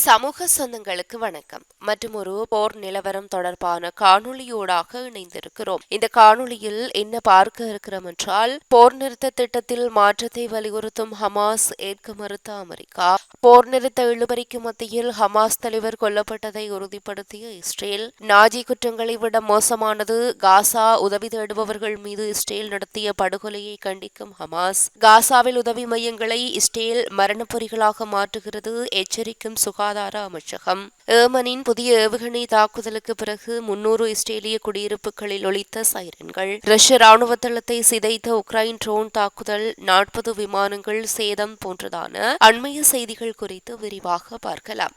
சமூக சொந்தங்களுக்கு வணக்கம். மற்றும் ஒரு போர் நிலவரம் தொடர்பான காணொளியோடாக இணைந்திருக்கிறோம். இந்த காணொளியில் என்ன பார்க்க இருக்கிறோம் என்றால் போர் நிறுத்த திட்டத்தில் மாற்றத்தை வலியுறுத்தும் ஹமாஸ் ஏற்க மறுத்த அமெரிக்கா. போர் நிறுத்த இழுபறிக்கு மத்தியில் ஹமாஸ் தலைவர் கொல்லப்பட்டதை உறுதிப்படுத்திய இஸ்ரேல். நாஜி குற்றங்களை விட மோசமானது காசா உதவி தேடுபவர்கள் மீது இஸ்ரேல் நடத்திய படுகொலையை கண்டிக்கும் ஹமாஸ். காசாவில் உதவி மையங்களை இஸ்ரேல் மரணப்பொறிகளாக மாற்றுகிறது எச்சரிக்கும் சுகா சுகாதார அமைச்சகம் ஏமனின் புதிய ஏவுகணை தாக்குதலுக்கு பிறகு முன்னூறு இஸ்ரேலிய குடியிருப்புகளில் ஒழித்த சைரன்கள். ரஷ்ய ராணுவ தளத்தை சிதைத்த உக்ரைன் ட்ரோன் தாக்குதல் நாற்பது விமானங்கள் சேதம் போன்றதான அண்மைய செய்திகள் குறித்து விரிவாக பார்க்கலாம்.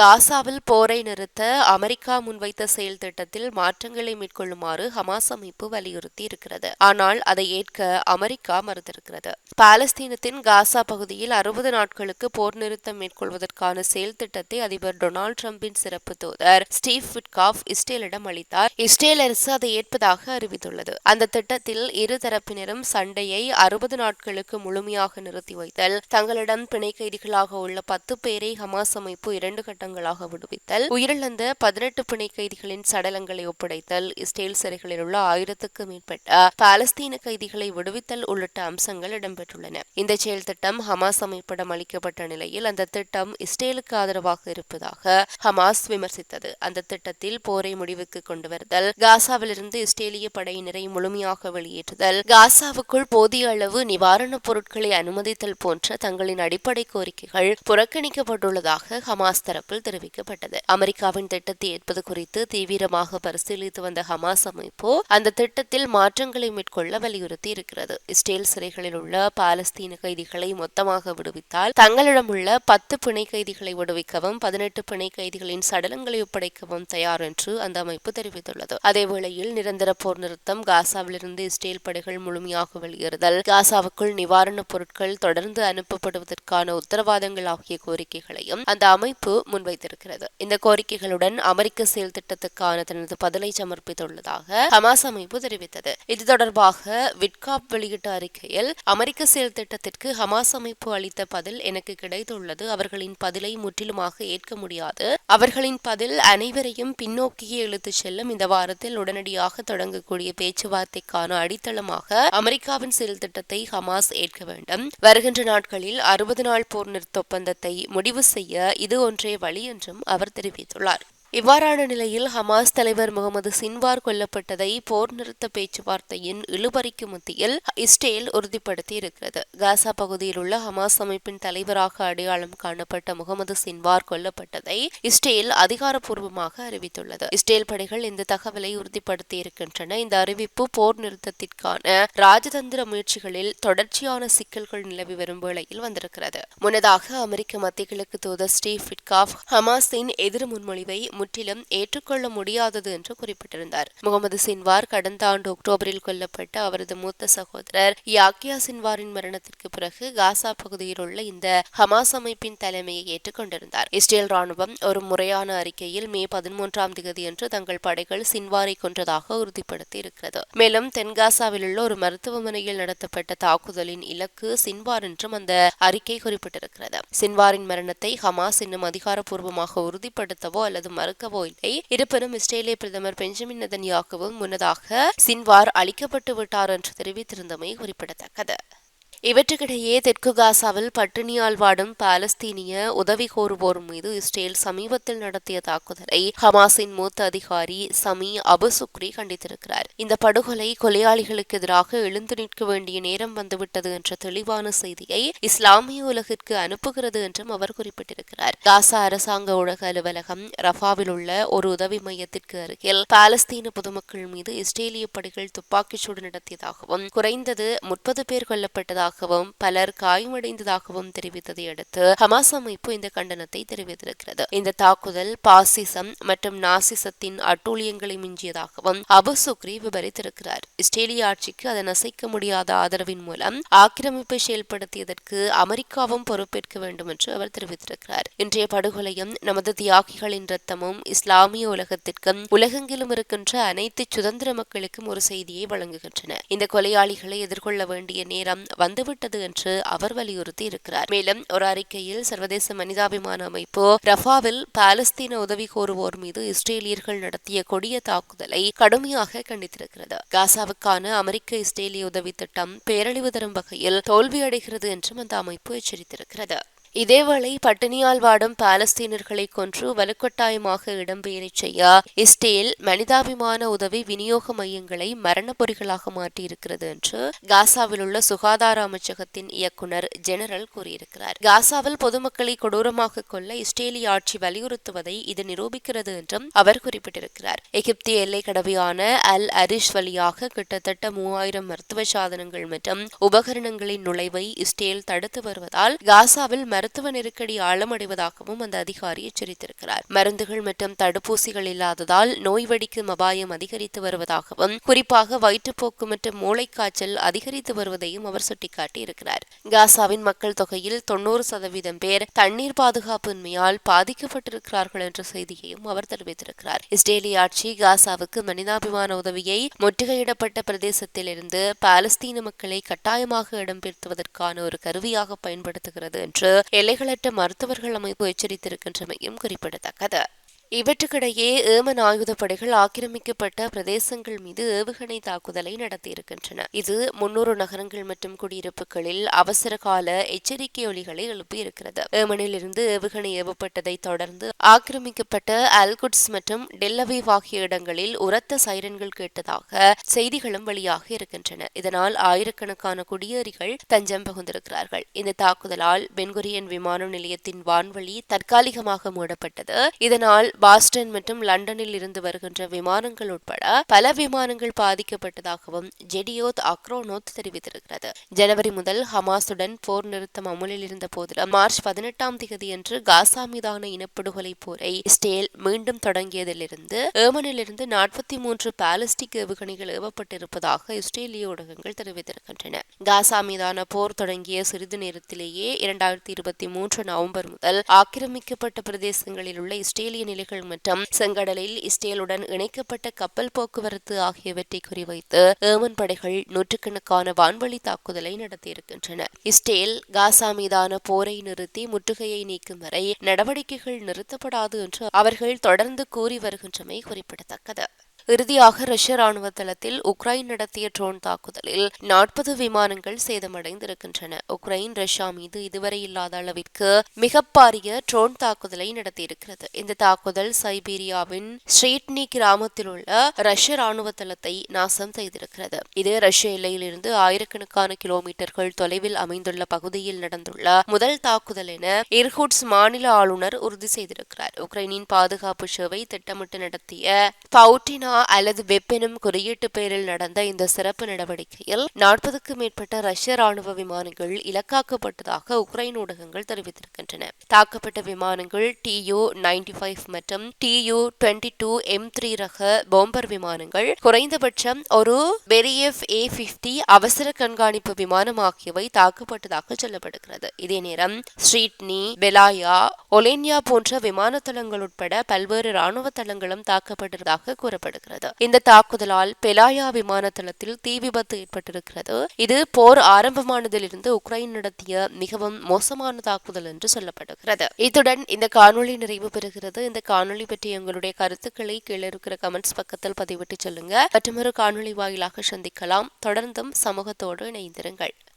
காசாவில் போரை நிறுத்த அமெரிக்கா முன்வைத்த செயல் திட்டத்தில் மாற்றங்களை மேற்கொள்ளுமாறு ஹமாஸ் அமைப்பு வலியுறுத்தி இருக்கிறது. ஆனால் அதை ஏற்க அமெரிக்கா மறுத்திருக்கிறது. பாலஸ்தீனத்தின் காசா பகுதியில் அறுபது நாட்களுக்கு போர் நிறுத்தம் மேற்கொள்வதற்கான செயல் திட்டத்தை அதிபர் டொனால்டு டிரம்பின் சிறப்பு தூதர் ஸ்டீவ் விட்காஃப் இஸ்ரேலிடம் அளித்தார். இஸ்ரேல் அரசு அதை ஏற்பதாக அறிவித்துள்ளது. அந்த திட்டத்தில் இரு தரப்பினரும் சண்டையை அறுபது நாட்களுக்கு முழுமையாக நிறுத்தி வைத்தல் தங்களிடம் பிணை கைதிகளாக உள்ள பத்து பேரை ஹமாஸ் அமைப்பு இரண்டு கட்டங்கள் குற்றங்களாக விடுவித்தல். உயிரிழந்த பதினெட்டு பிணை கைதிகளின் சடலங்களை ஒப்படைத்தல். இஸ்ரேல் சிறைகளில் உள்ள ஆயிரத்துக்கு மேற்பட்ட பாலஸ்தீன கைதிகளை விடுவித்தல் உள்ளிட்ட அம்சங்கள் இடம்பெற்றுள்ளன. இந்த செயல் திட்டம் ஹமாஸ் அமைப்பிடம் அளிக்கப்பட்ட நிலையில் அந்த திட்டம் இஸ்ரேலுக்கு ஆதரவாக இருப்பதாக ஹமாஸ் விமர்சித்தது. அந்த திட்டத்தில் போரை முடிவுக்கு கொண்டு வருதல் காசாவிலிருந்து இஸ்ரேலிய படையினரை முழுமையாக வெளியேற்றுதல் காசாவுக்குள் போதிய அளவு நிவாரணப் பொருட்களை அனுமதித்தல் போன்ற தங்களின் அடிப்படை கோரிக்கைகள் புறக்கணிக்கப்பட்டுள்ளதாக ஹமாஸ் தரப்பு தரப்பில் தெரிவிக்கப்பட்டது. அமெரிக்காவின் திட்டத்தை ஏற்பது குறித்து தீவிரமாக பரிசீலித்து வந்த ஹமாஸ் அமைப்பு அந்த திட்டத்தில் மாற்றங்களை மேற்கொள்ள வலியுறுத்தி இருக்கிறது இஸ்ரேல் சிறைகளில் உள்ள பாலஸ்தீன கைதிகளை மொத்தமாக விடுவித்தால் தங்களிடம் உள்ள பத்து பிணை கைதிகளை விடுவிக்கவும் பதினெட்டு பிணை கைதிகளின் சடலங்களை ஒப்படைக்கவும் தயார் என்று அந்த அமைப்பு தெரிவித்துள்ளது. அதேவேளையில் நிரந்தர போர் நிறுத்தம் காசாவிலிருந்து இஸ்ரேல் படைகள் முழுமையாக வெளியேறுதல் காசாவுக்குள் நிவாரணப் பொருட்கள் தொடர்ந்து அனுப்பப்படுவதற்கான உத்தரவாதங்கள் ஆகிய கோரிக்கைகளையும் அந்த அமைப்பு வைத்திருக்கிறது இந்த கோரிக்கைகளுடன் அமெரிக்க செயல் திட்டத்துக்கான தனது பதிலை சமர்ப்பித்துள்ளதாக ஹமாஸ் அமைப்பு தெரிவித்தது. இது தொடர்பாக விட்காப் வெளியிட்ட அறிக்கையில் அமெரிக்க செயல் திட்டத்திற்கு ஹமாஸ் அமைப்பு அளித்த பதில் எனக்கு கிடைத்துள்ளது. அவர்களின் பதிலை முற்றிலுமாக ஏற்க முடியாது. அவர்களின் பதில் அனைவரையும் பின்னோக்கியே இழுத்துச் செல்லும். இந்த வாரத்தில் உடனடியாக தொடங்கக்கூடிய பேச்சுவார்த்தைக்கான அடித்தளமாக அமெரிக்காவின் செயல் திட்டத்தை ஹமாஸ் ஏற்க வேண்டும். வருகின்ற நாட்களில் அறுபது நாள் போர் நிறுத்த ஒப்பந்தத்தை முடிவு செய்ய இது ஒன்றே வழி என்றும் அவர் தெரிவித்துள்ளார். இவ்வாறான நிலையில் ஹமாஸ் தலைவர் முகமது சின்வார் கொல்லப்பட்டதை போர் நிறுத்த பேச்சுவார்த்தையின் இழுபறிக்கு மத்தியில் இஸ்ரேல் உறுதிப்படுத்தி இருக்கிறது காசா பகுதியில் உள்ள ஹமாஸ் அமைப்பின் தலைவராக அடையாளம் காணப்பட்ட முகமது சின்வார் கொல்லப்பட்டதை இஸ்ரேல் அதிகாரப்பூர்வமாக அறிவித்துள்ளது. இஸ்ரேல் படைகள் இந்த தகவலை உறுதிப்படுத்தி இருக்கின்றன இந்த அறிவிப்பு போர் நிறுத்தத்திற்கான ராஜதந்திர முயற்சிகளில் தொடர்ச்சியான சிக்கல்கள் நிலவி வரும் வேளையில் வந்திருக்கிறது. முன்னதாக அமெரிக்க மத்திய கிழக்கு தூதர் ஸ்டீவ் பிட்காஃப் ஹமாஸின் எதிர் முன்மொழிவை முற்றிலும் ஏற்றுக்கொள்ள முடியாதது என்று குறிப்பிட்டிருந்தார். முகமது சின்வார் கடந்த ஆண்டு அக்டோபரில் கொல்லப்பட்ட அவரது மூத்த சகோதரர் யாக்கியா சின்வாரின் மரணத்திற்கு பிறகு காசா பகுதியில் உள்ள இந்த ஹமாஸ் அமைப்பின் தலைமையை ஏற்றுக்கொண்டிருந்தார். இஸ்ரேல் ராணுவம் ஒரு முறையான அறிக்கையில் மே பதிமூன்றாம் தேதி தங்கள் படைகள் சின்வாரை கொன்றதாக உறுதிப்படுத்தி இருக்கிறது. மேலும் தென்காசாவில் உள்ள ஒரு மருத்துவமனையில் நடத்தப்பட்ட தாக்குதலின் இலக்கு சின்வார் என்றும் அந்த அறிக்கை குறிப்பிட்டிருக்கிறது. சின்வாரின் மரணத்தை ஹமாஸ் இன்னும் அதிகாரப்பூர்வமாக உறுதிப்படுத்தவோ அல்லது மறுக்கவோ இல்லை இருப்பினும் இஸ்ரேலிய பிரதமர் பெஞ்சமின் நதன்யாகவும் முன்னதாக சின்வார் அளிக்கப்பட்டு விட்டார் என்று தெரிவித்திருந்தமை குறிப்பிடத்தக்கது. இவற்றுக்கிடையே தெற்கு காசாவில் பட்டினியால் வாடும் பாலஸ்தீனிய உதவி கோருவோர் மீது இஸ்ரேல் சமீபத்தில் நடத்திய தாக்குதலை ஹமாஸின் மூத்த அதிகாரி சமி அபு சுக்ரி கண்டித்திருக்கிறார். இந்த படுகொலை கொலையாளிகளுக்கு எதிராக எழுந்து நிற்க வேண்டிய நேரம் வந்துவிட்டது என்ற தெளிவான செய்தியை இஸ்லாமிய உலகிற்கு அனுப்புகிறது என்றும் அவர் குறிப்பிட்டிருக்கிறார். காசா அரசாங்க ஊடக அலுவலகம் ரஃபாவில் உள்ள ஒரு உதவி மையத்திற்கு அருகில் பாலஸ்தீன பொதுமக்கள் மீது இஸ்ரேலிய படைகள் துப்பாக்கிச்சூடு நடத்தியதாகவும் குறைந்தது முப்பது பேர் கொல்லப்பட்டதாக உயிரிழந்ததாகவும் பலர் காயமடைந்ததாகவும் தெரிவித்ததை அடுத்து ஹமாஸ் அமைப்பு இந்த கண்டனத்தை தெரிவித்திருக்கிறது. இந்த தாக்குதல் பாசிசம் மற்றும் நாசிசத்தின் அட்டூழியங்களை மிஞ்சியதாகவும் அபு சுக்ரி விவரித்திருக்கிறார். இஸ்ரேலிய ஆட்சிக்கு அதன் அசைக்க முடியாத ஆதரவின் மூலம் ஆக்கிரமிப்பை செயல்படுத்தியதற்கு அமெரிக்காவும் பொறுப்பேற்க வேண்டும் என்று அவர் தெரிவித்திருக்கிறார். இன்றைய படுகொலையும் நமது தியாகிகளின் ரத்தமும் இஸ்லாமிய உலகத்திற்கும் உலகெங்கிலும் இருக்கின்ற அனைத்து சுதந்திர மக்களுக்கும் ஒரு செய்தியை வழங்குகின்றன. இந்த கொலையாளிகளை எதிர்கொள்ள வேண்டிய நேரம் வந்து வந்துவிட்டது என்று அவர் வலியுறுத்தி இருக்கிறார் மேலும் ஒரு அறிக்கையில் சர்வதேச மனிதாபிமான அமைப்பு ரஃபாவில் பாலஸ்தீன உதவி கோருவோர் மீது இஸ்ரேலியர்கள் நடத்திய கொடிய தாக்குதலை கடுமையாக கண்டித்திருக்கிறது. காசாவுக்கான அமெரிக்க இஸ்ரேலிய உதவி திட்டம் பேரழிவு தரும் வகையில் தோல்வியடைகிறது என்றும் அந்த அமைப்பு எச்சரித்திருக்கிறது. இதேவேளை பட்டினியால் வாடும் பாலஸ்தீனர்களை கொன்று வலுக்கட்டாயமாக இடம்பெயரச் செய்ய இஸ்ரேல் மனிதாபிமான உதவி விநியோக மையங்களை மரண பொறிகளாக மாற்றியிருக்கிறது என்று காசாவில் உள்ள சுகாதார அமைச்சகத்தின் இயக்குநர் ஜெனரல் கூறியிருக்கிறார். காசாவில் பொதுமக்களை கொடூரமாக கொள்ள இஸ்ரேலிய ஆட்சி வலியுறுத்துவதை இது நிரூபிக்கிறது என்றும் அவர் குறிப்பிட்டிருக்கிறார். எகிப்திய எல்லை கடவையான அல் அரிஷ் வழியாக கிட்டத்தட்ட மூவாயிரம் மருத்துவ சாதனங்கள் மற்றும் உபகரணங்களின் நுழைவை இஸ்ரேல் தடுத்து வருவதால் காசாவில் மருத்துவ நெருக்கடி ஆழமடைவதாகவும் அந்த அதிகாரி எச்சரித்திருக்கிறார். மருந்துகள் மற்றும் தடுப்பூசிகள் இல்லாததால் நோய் வெடிக்கும் அபாயம் அதிகரித்து வருவதாகவும் குறிப்பாக வயிற்றுப்போக்கு மற்றும் மூளைக்காய்ச்சல் அதிகரித்து வருவதையும் அவர் சுட்டிக்காட்டியிருக்கிறார். காசாவின் மக்கள் தொகையில் தொன்னூறு சதவீதம் பேர் தண்ணீர் பாதுகாப்பின்மையால் பாதிக்கப்பட்டிருக்கிறார்கள் என்ற செய்தியையும் அவர் தெரிவித்திருக்கிறார். இஸ்ரேலிய ஆட்சி காசாவுக்கு மனிதாபிமான உதவியை முற்றுகையிடப்பட்ட பிரதேசத்திலிருந்து பாலஸ்தீன மக்களை கட்டாயமாக இடம்பெயர்த்துவதற்கான ஒரு கருவியாக பயன்படுத்துகிறது என்று எல்லைகளற்ற மருத்துவர்கள் அமைப்பு எச்சரித்திருக்கின்றமையும் குறிப்பிடத்தக்கது. இவற்றுக்கிடையே ஏமன் ஆயுதப்படைகள் ஆக்கிரமிக்கப்பட்ட பிரதேசங்கள் மீது ஏவுகணை தாக்குதலை நடத்தியிருக்கின்றன. இது முன்னூறு நகரங்கள் மற்றும் குடியிருப்புகளில் அவசர கால எச்சரிக்கை ஒலிகளை எழுப்பியிருக்கிறது. ஏமனில் இருந்து ஏவுகணை ஏவப்பட்டதை தொடர்ந்து ஆக்கிரமிக்கப்பட்ட அல்குட்ஸ் மற்றும் டெல்லவீவ் ஆகிய இடங்களில் உரத்த சைரன்கள் கேட்டதாக செய்திகளும் வெளியாக இருக்கின்றன. இதனால் ஆயிரக்கணக்கான குடியேறிகள் தஞ்சம் பகுந்திருக்கிறார்கள். இந்த தாக்குதலால் பென்குரியன் விமான நிலையத்தின் வான்வழி தற்காலிகமாக மூடப்பட்டது. இதனால் பாஸ்டன் மற்றும் லண்டனில் இருந்து வருகின்ற விமானங்கள் உட்பட பல விமானங்கள் பாதிக்கப்பட்டதாகவும் ஜெடியோத் அக்ரோனோத் தெரிவித்திருக்கிறது. ஜனவரி முதல் ஹமாசுடன் போர் நிறுத்தம் அமுலில் இருந்த போதிலும் மார்ச் பதினெட்டாம் தேதியன்று காசா மீதான இனப்படுகொலை போரை ஸ்டேல் மீண்டும் தொடங்கியதிலிருந்து ஏமனிலிருந்து நாற்பத்தி மூன்று பாலிஸ்டிக் ஏவுகணைகள் ஏவப்பட்டிருப்பதாக இஸ்ரேலிய ஊடகங்கள் தெரிவித்திருக்கின்றன. காசா மீதான போர் தொடங்கிய சிறிது நேரத்திலேயே இரண்டாயிரத்தி இருபத்தி மூன்று நவம்பர் முதல் ஆக்கிரமிக்கப்பட்ட பிரதேசங்களில் உள்ள இஸ்ரேலிய நிலைகள் மற்றும் செங்கடலில் இஸ்ரேலுடன் இணைக்கப்பட்ட கப்பல் போக்குவரத்து ஆகியவற்றை குறிவைத்து ஏமன் படைகள் நூற்றுக்கணக்கான வான்வழி தாக்குதலை நடத்தியிருக்கின்றன. இஸ்ரேல் காசா மீதான போரை நிறுத்தி முற்றுகையை நீக்கும் வரை நடவடிக்கைகள் நிறுத்தப்படாது என்று அவர்கள் தொடர்ந்து கூறி வருகின்றமை குறிப்பிடத்தக்கது. இறுதியாக ரஷ்ய ராணுவ தளத்தில் உக்ரைன் நடத்திய ட்ரோன் தாக்குதலில் நாற்பது விமானங்கள் சேதமடைந்திருக்கின்றன. உக்ரைன் ரஷ்யா மீது இதுவரை இல்லாத அளவிற்கு மிக பாரிய ட்ரோன் தாக்குதலை நடத்தியிருக்கிறது. இந்த தாக்குதல் சைபீரியாவின் ஸ்ரீட்னி கிராமத்தில் உள்ள ரஷ்ய ராணுவ தளத்தை நாசம் செய்திருக்கிறது. இது ரஷ்ய எல்லையிலிருந்து ஆயிரக்கணக்கான கிலோமீட்டர்கள் தொலைவில் அமைந்துள்ள பகுதியில் நடந்துள்ள முதல் தாக்குதல் என இர்ஹுட்ஸ் மாநில ஆளுநர் உறுதி செய்திருக்கிறார். உக்ரைனின் பாதுகாப்பு சேவை திட்டமிட்டு நடத்திய பவுட்டினா அல்லது வெப்பெனும் குறியீட்டு பெயரில் நடந்த இந்த சிறப்பு நடவடிக்கையில் நாற்பதுக்கும் மேற்பட்ட ரஷ்ய ராணுவ விமானங்கள் இலக்காக்கப்பட்டதாக உக்ரைன் ஊடகங்கள் தெரிவித்திருக்கின்றன. தாக்கப்பட்ட விமானங்கள் டியூ நைன்டி ஃபைவ் மற்றும் Tu twenty twenty two M three ரக போம்பர் விமானங்கள் குறைந்தபட்சம் ஒரு பெரியஃப் ஏ பிப்டி அவசர கண்காணிப்பு விமானம் ஆகியவை தாக்கப்பட்டதாக சொல்லப்படுகிறது. இதே நேரம் ஸ்ரீட்னி பெலாயா ஒலேன்யா போன்ற விமான தளங்கள் உட்பட பல்வேறு ராணுவ தளங்களும் தாக்கப்பட்டதாக கூறப்படுகிறது. இந்த தாக்குதலால் பெலாயா விமான தளத்தில் தீ விபத்து ஏற்பட்டிருக்கிறது. இது போர் ஆரம்பமானதிலிருந்து உக்ரைன் நடத்திய மிகவும் மோசமான தாக்குதல் என்று சொல்லப்படுகிறது. இத்துடன் இந்த காணொளி நிறைவு பெறுகிறது. இந்த காணொளி பற்றி உங்களுடைய கருத்துக்களை கீழே இருக்கிற கமெண்ட்ஸ் பக்கத்தில் பதிவிட்டு சொல்லுங்க. மற்றொரு காணொளி வாயிலாக சந்திக்கலாம். தொடர்ந்தும் சமூகத்தோடு இணைந்திருங்கள்.